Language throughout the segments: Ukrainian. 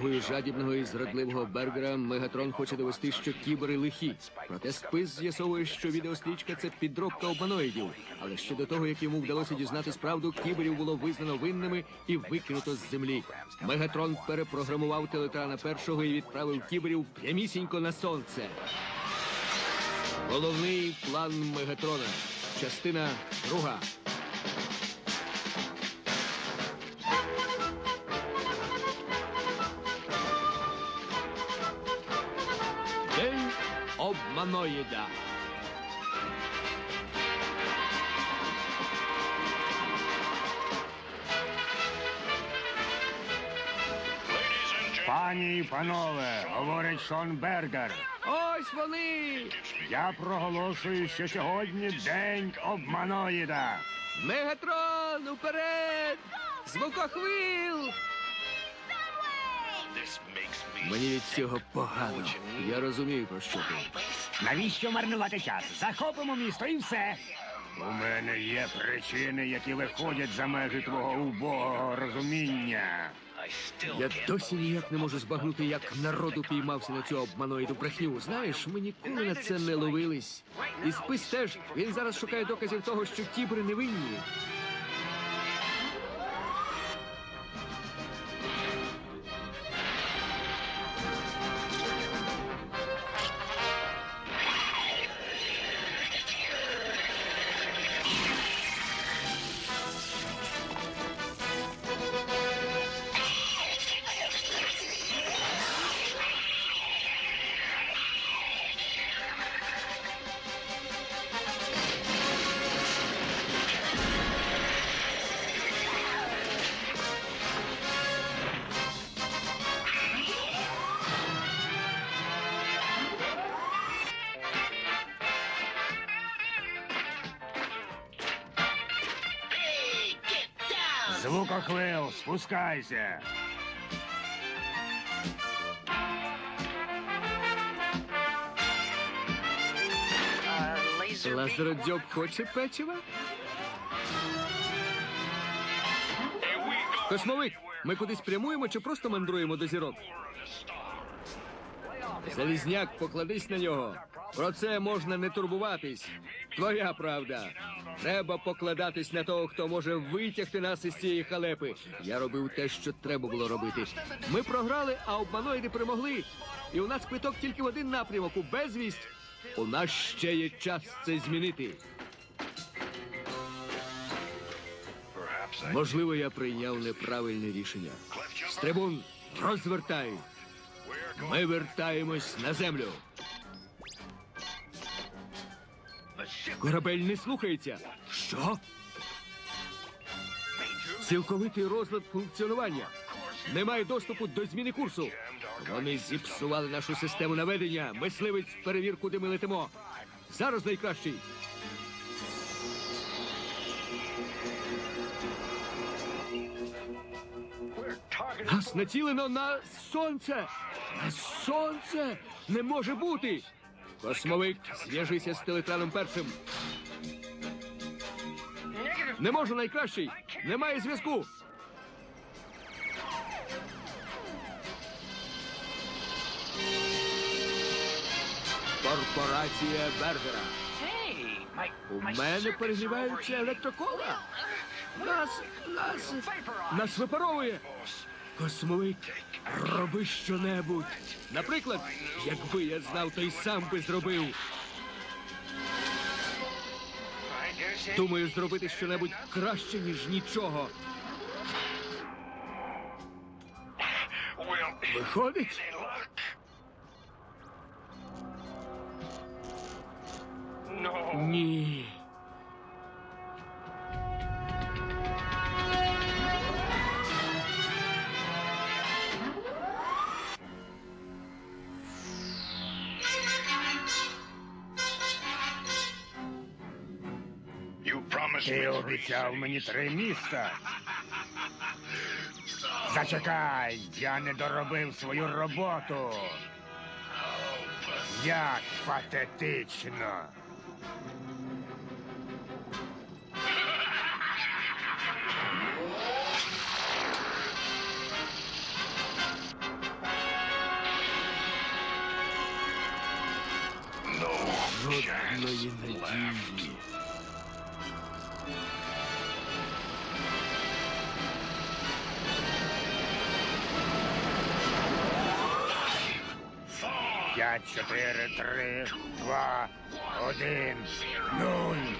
Допомогою жадібного і зрадливого Бергера Мегатрон хоче довести, що кібери лихі. Проте спис з'ясовує, що відеострічка це підробка обманоїдів. Але ще до того, як йому вдалося дізнатись правду, кіберів було визнано винними і викинуто з землі. Мегатрон перепрограмував телетрана першого і відправив кіберів прямісінько на сонце. Головний план Мегатрона. Частина друга. Обманоїда. Пані і панове, говорить Шон Бергер. Ось вони! Я проголошую, що сьогодні день обманоїда. Мегатрон, уперед! Звукохвил! Мені від цього погано. Я розумію, про що ти. Навіщо марнувати час? Захопимо місто і все. У мене є причини, які виходять за межі твого убогого розуміння. Я досі ніяк не можу збагнути, як народ упіймався на цю обманоїду брехню. Знаєш, ми ніколи на це не ловились. І спис теж він зараз шукає доказів того, що кібри невинні. Звукохвил, спускайся. Лазеродзьоб хоче печива? Космовик, ми кудись прямуємо чи просто мандруємо до зірок? Залізняк, покладись на нього. Про це можна не турбуватись. Твоя правда. Треба покладатись на того, хто може витягти нас із цієї халепи. Я робив те, що треба було робити. Ми програли, а обманоїди перемогли. І у нас квиток тільки в один напрямок у безвість. У нас ще є час це змінити. Можливо, я прийняв неправильне рішення. Стрибун, розвертай. Ми вертаємось на землю. Корабель не слухається. Що? Цілковитий розлад функціонування. Немає доступу до зміни курсу. Вони зіпсували нашу систему наведення. Мисливець перевір, куди ми летимо. Зараз найкращий. Нас націлено на сонце. На сонце не може бути. Космовик, зв'яжися з телетраном першим. Не можу найкращий. Немає зв'язку. Корпорація Бергера. У мене перегріваються електрокола. Нас, нас, нас випаровує. Космовик, роби щонебудь. Наприклад, якби я знав, то й сам би зробив. Думаю, зробити щонебудь краще, ніж нічого. Виходить? Ні. Ти обіцяв мені три міста. Зачекай, я не доробив свою роботу. Як патетично. Жодної надії. П'ять, чотири, три, два, один, нуль.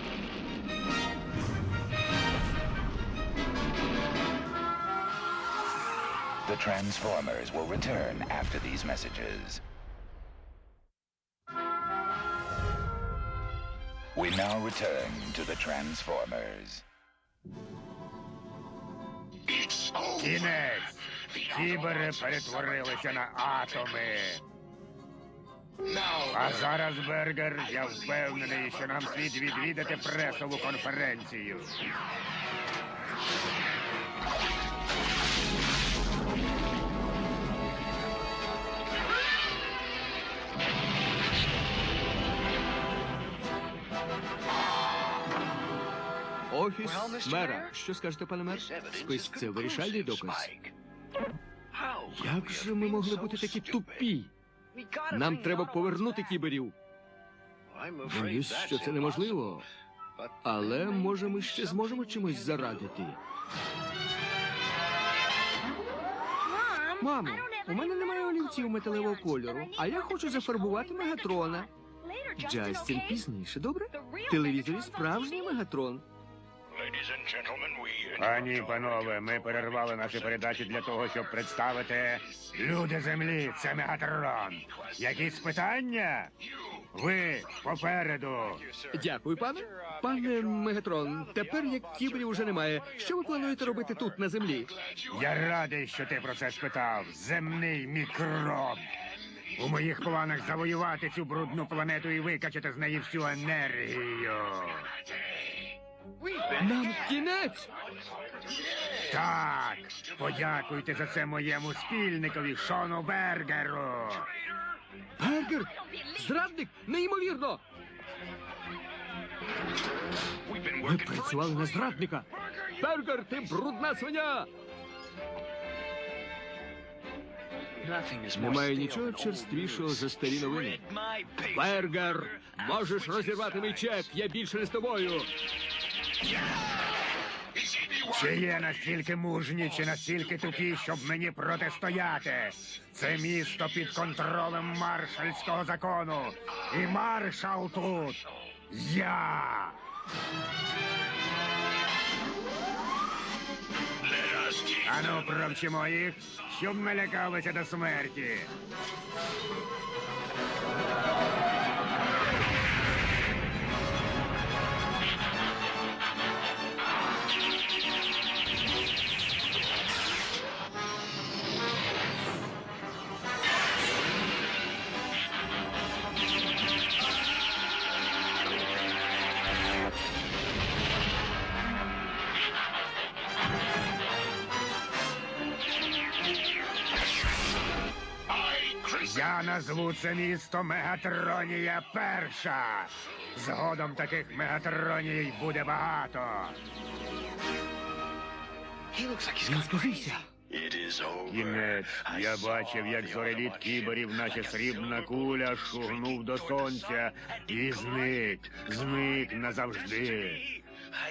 The Transformers will return after these messages. We now return to the Transformers. Кінець. Кібери перетворилися на атоми. А зараз, Бергер, я впевнений, що нам слід відвідати пресову конференцію. Офіс мера. Що скажете, пане мер? Спис це вирішальний доказ. Як же ми могли бути такі тупі? Нам треба повернути кіберів. Боюсь, що це неможливо. Але може ми ще зможемо чимось зарадити. Мамо, у мене немає олівців металевого кольору, а я хочу зафарбувати мегатрона. Джастін пізніше, добре? В телевізорі справжній мегатрон. Пані і панове, ми перервали наші передачі для того, щоб представити люди землі. Це Мегатрон. Якісь питання? Ви попереду. Дякую, пане. Пане Мегатрон, тепер як кіберів уже немає. Що ви плануєте робити тут, на землі? Я радий, що ти про це спитав. Земний мікроб. У моїх планах завоювати цю брудну планету і викачати з неї всю енергію. Нам кінець! Так, подякуйте за це моєму спільникові Шону Бергеру. Бергер! Зрадник! Неймовірно! Ми працювали на зрадника! Бергер, ти брудна свиня! Немає нічого черствішого за старі новини. Бергер! Можеш розірвати мій чек! Я більше не з тобою! Чи є настільки мужні, чи настільки тупі, щоб мені протистояти? Це місто під контролем маршальського закону. І маршал тут. Я. Ану, провчимо їх, щоб не лякалися до смерті. Я назву це місто Мегатронія Перша. Згодом таких мегатроній буде багато. Він сказився. Кінець. Я бачив, як зореліт кіберів, наче срібна куля, шугнув до сонця і зник, зник назавжди.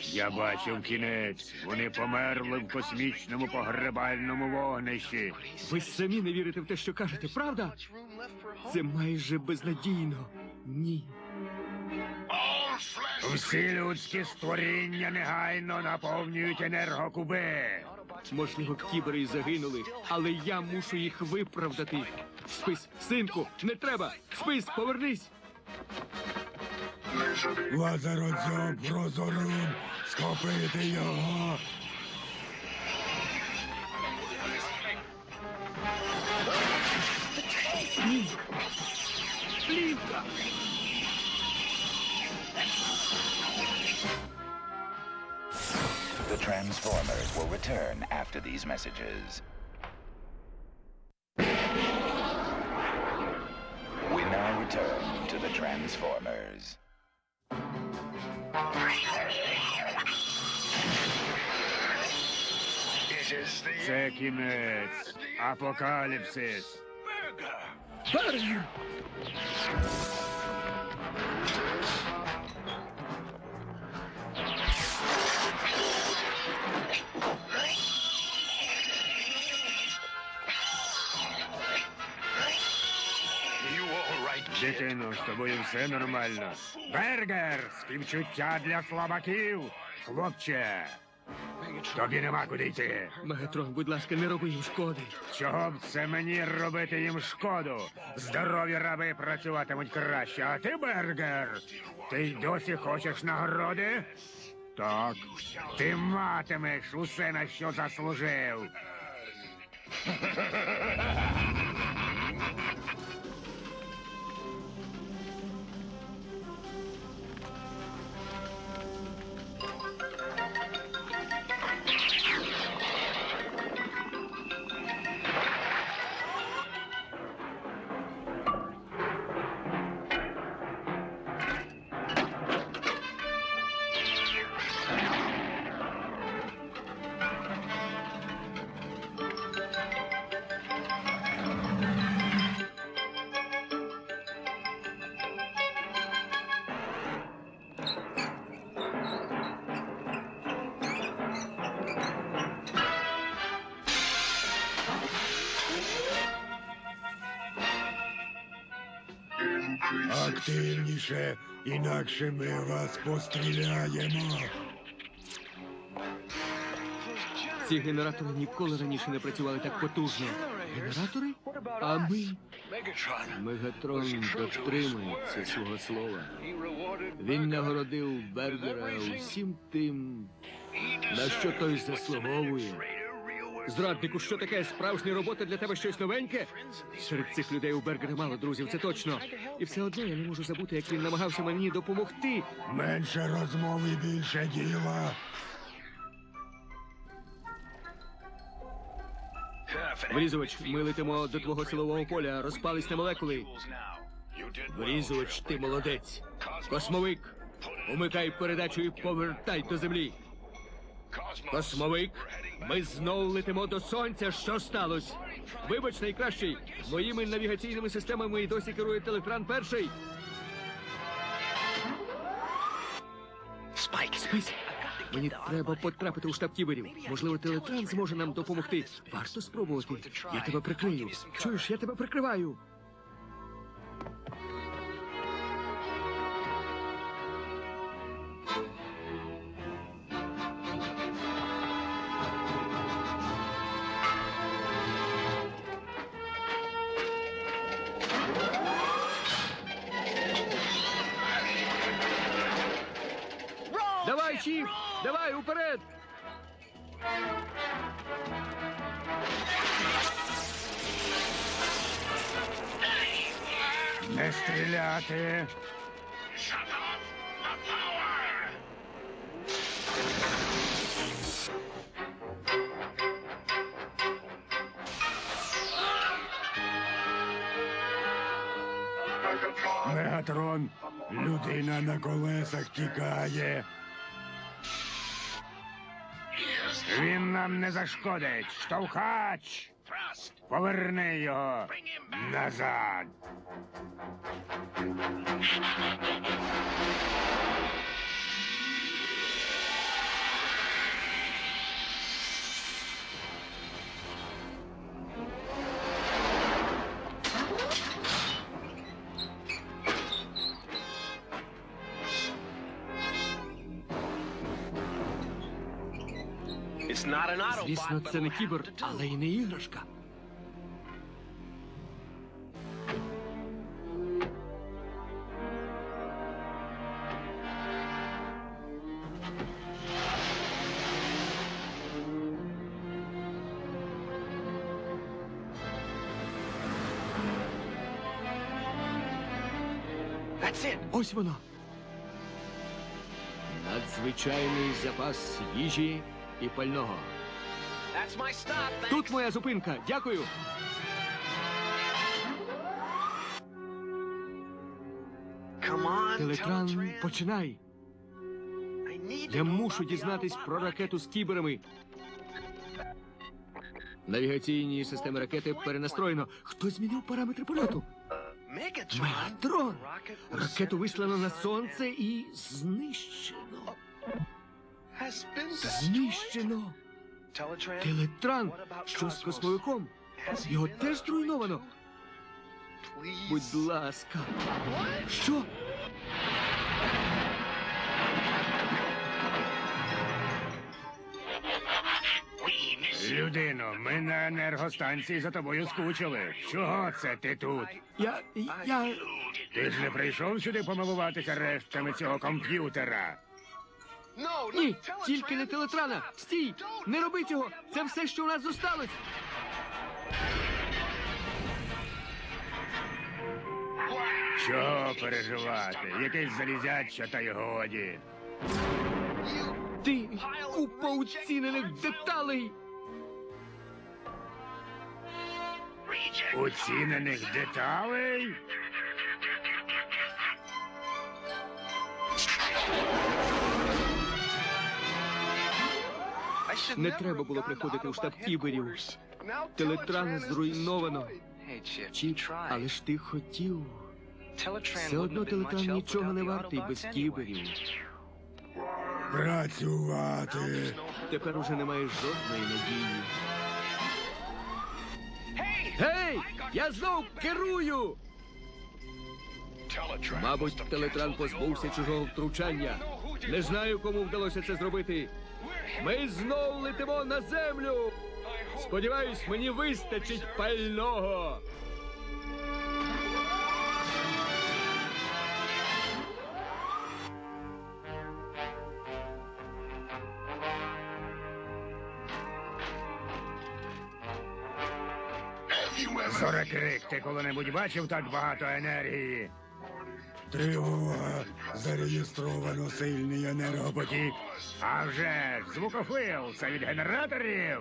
Я бачив кінець. Вони померли в космічному погребальному вогнищі. Ви самі не вірите в те, що кажете, правда? Це майже безнадійно. Ні. Всі людські створіння негайно наповнюють енергокуби. Можливо, кібери й загинули, але я мушу їх виправдати. Спис, синку, не треба! Спис, повернись! Лазародзьоб, прозорун, схопити його. Ні! Плівка! The Transformers will return after these messages. We now return to the Transformers. Це кінець. Апокаліпсис. Бергер! Дитино, з тобою все нормально. Бергер! Співчуття для слабаків! Хлопче! Тобі нема куди йти. Мегатрон, будь ласка, не роби їм шкоди. Чого б це мені робити їм шкоду? Здорові раби працюватимуть краще, а ти, Бергер, ти й досі хочеш нагороди? Так, ти матимеш усе, на що заслужив. Активніше, інакше ми вас постріляємо. Ці генератори ніколи раніше не працювали так потужно. Генератори? А ми. Мегатрон дотримується свого слова. Він нагородив Бергера усім тим, на що той заслуговує. Зраднику, що таке справжня робота для тебе щось новеньке? Серед цих людей у Бергера мало друзів, це точно. І все одно я не можу забути, як він намагався мені допомогти. Менше розмови, більше діла. Врізувач, ми летимо до твого силового поля, розпались на молекули. Врізувач, ти молодець. Космовик, умикай передачу і повертай до землі. Космовик, ми знову летимо до сонця. Що сталося? Вибач, найкращий. Моїми навігаційними системами і досі керує Телетран перший. Спайк, спись. Мені треба потрапити у штаб кіберів. Можливо, телетран зможе нам допомогти. Варто спробувати. Я тебе прикрию. Чуєш, я тебе прикриваю. стріляти. Мегатрон, людина на колесах тікає. Він нам не зашкодить. Штовхач! Поверни його назад. Звісно, це не кібер, але й не іграшка. Ось воно. Надзвичайний запас їжі і пального. Тут моя зупинка. Дякую. Телетран, починай. Я мушу дізнатись про ракету з кіберами. Навігаційні системи ракети перенастроєно. Хто змінив параметри польоту? Мегатрон! Ракету вислано на сонце і знищено. Знищено. Телетран. Що з космовиком? Його теж зруйновано. Будь ласка. Що? Людино, ми на енергостанції за тобою скучили. Чого це ти тут? Я. я. Ти ж не прийшов сюди помилуватися рештками цього комп'ютера. Ні, тільки не телетрана. Стій! Не роби цього! Це все, що у нас зосталось. Чого переживати? Якесь залізяча та й годі. Ти купа уцінених деталей. Оцінених деталей? Не треба було приходити у штаб кіберів. Телетран зруйновано. Але ж ти хотів. Все одно телетран нічого не вартий без кіберів. Працювати. Тепер уже немає жодної надії. Гей! Я знов керую! Мабуть, телетран позбувся чужого втручання. Не знаю, кому вдалося це зробити. Ми знов летимо на землю. Сподіваюсь, мені вистачить пального. Зорекрик, ти коли-небудь бачив так багато енергії? Тривога. Зареєстровано сильний енергопотік. А вже ж, звукофил, це від генераторів.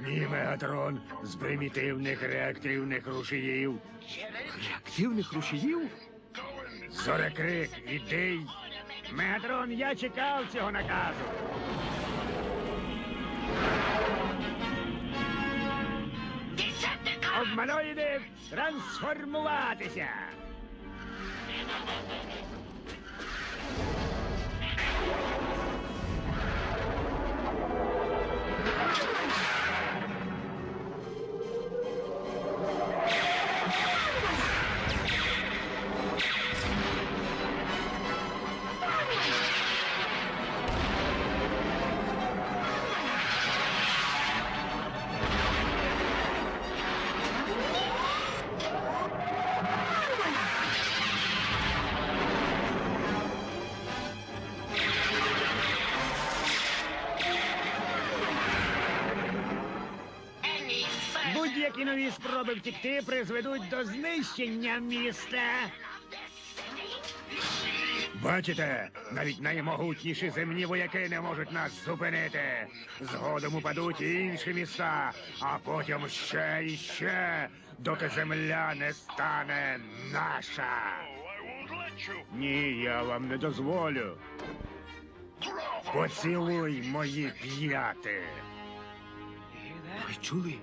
Ні, Мегатрон, з примітивних реактивних рушіїв. Реактивних рушіїв? Зорекрик, іди. Мегатрон, я чекав цього наказу. Обманоїди трансформуватися. Нові спроби втікти призведуть до знищення міста. Бачите, навіть наймогутніші земні вояки не можуть нас зупинити. Згодом упадуть інші міста, а потім ще і ще, доки земля не стане наша. Ні, я вам не дозволю. Поцілуй мої п'яти. Ви чули?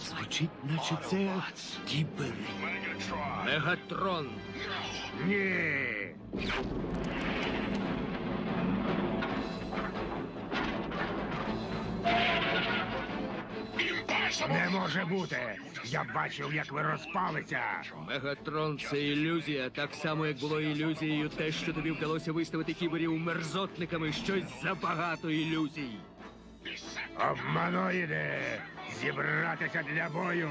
Звучить, наче це кібери. Мегатрон. Ні. Не може бути. Я бачив, як ви розпалися. Мегатрон це ілюзія, так само як було ілюзією те, що тобі вдалося виставити кіберів мерзотниками. Щось забагато ілюзій. Обманоїди! Зібратися для бою.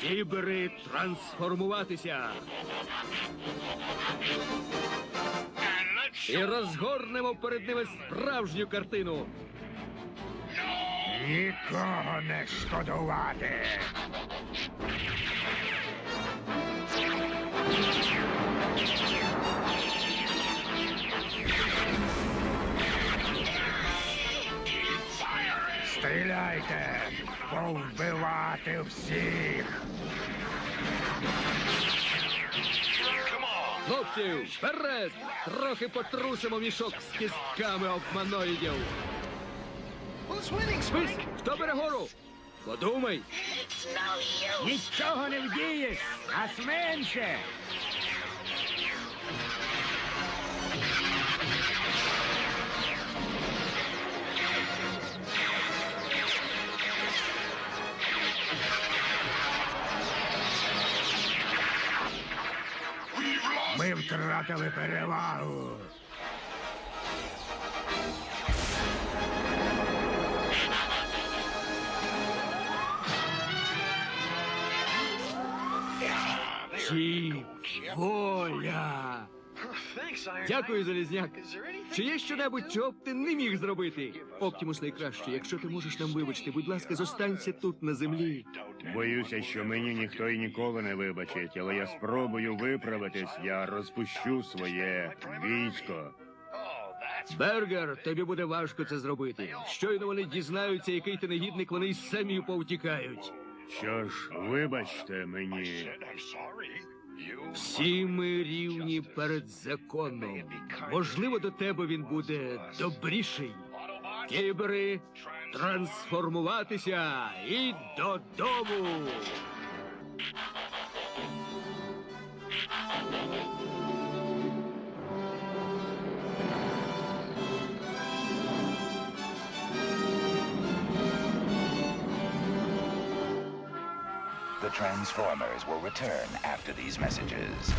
Кібери трансформуватися. І розгорнемо перед ними справжню картину. Нікого не шкодувати. Стріляйте, повбивати всіх. Хлопців, вперед! Трохи потрусимо мішок з кістками обманоїдів. Спис, хто бере гору? Подумай. Нічого не вдієш, нас менше. втратили перевагу. Чіп, Дякую, Залізняк. Чи є щонебудь, чого б ти не міг зробити? Оптімус найкраще, якщо ти можеш нам вибачити, будь ласка, зостанься тут на землі. Боюся, що мені ніхто і ніколи не вибачить, але я спробую виправитись, я розпущу своє військо. Бергер, тобі буде важко це зробити. Щойно вони дізнаються, який ти негідник, вони й самі повтікають. Що ж, вибачте мені. Всі ми рівні перед законом. Можливо, до тебе він буде добріший. Кібери, трансформуватися і додому. Transformers will return after these messages.